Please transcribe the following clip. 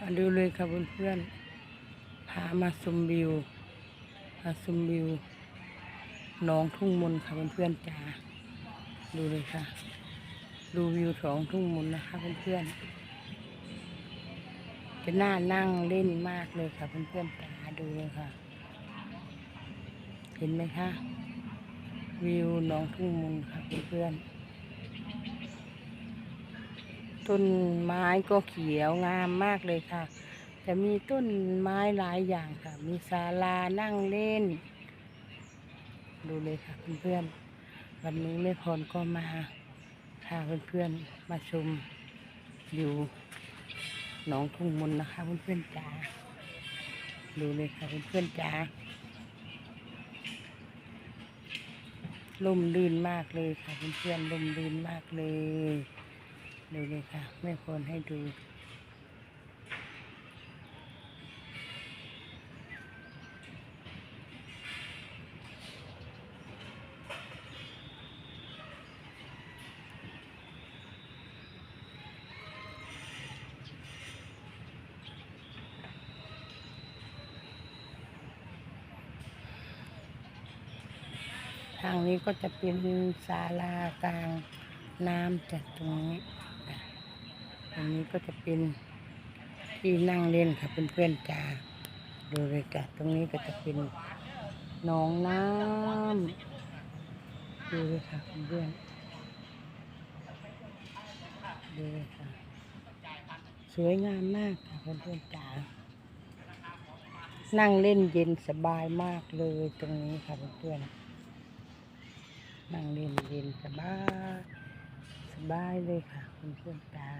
มาดูเลยค่ะเพื่อนๆพามาชมวิวมาชมวิวน้องทุ่งมนค่ะเพื่อนๆจ๋าดูเลยค่ะ ดูวิวของทุ่งมนนะคะเพื่อนๆจะน่านั่งเล่นมากเลยค่ะเพื่อนๆจ๋าดูเลยค่ะ เห็นไหมคะวิวน้องทุ่งมนค่ะเพื่อนๆ ต้นไม้ก็เขียวงามมากเลยค่ะ จะมีต้นไม้หลายอย่างค่ะ มีศาลานั่งเล่น ดูเลยค่ะเพื่อนๆวันนี้แม่พรก็มาพาเพื่อนๆมาชมอยู่หนองทุ่งมนต์นะคะเพื่อนๆจ๋าดูเลยค่ะเพื่อนๆจ๋าลมลื่นมากเลยค่ะเพื่อนๆลมลื่นมากเลย ดูเลยค่ะแม่ควรให้ดูทางนี้ก็จะเป็นศาลากลางน้ำจากตรงนี้ ตรงนี้ก็จะเป็นที่นั่งเล่นค่ะเพื่อนๆจ้าดูเลยจ้ะตรงนี้ก็จะเป็นหนองน้ำดูเลยค่ะเพื่อนๆดูเลยค่ะ สวยงามมากค่ะเพื่อนๆจ้านั่งเล่นเย็นสบายมากเลยตรงนี้ค่ะเพื่อนๆนั่งเล่นเย็นสบายสบายเลยค่ะเพื่อนตา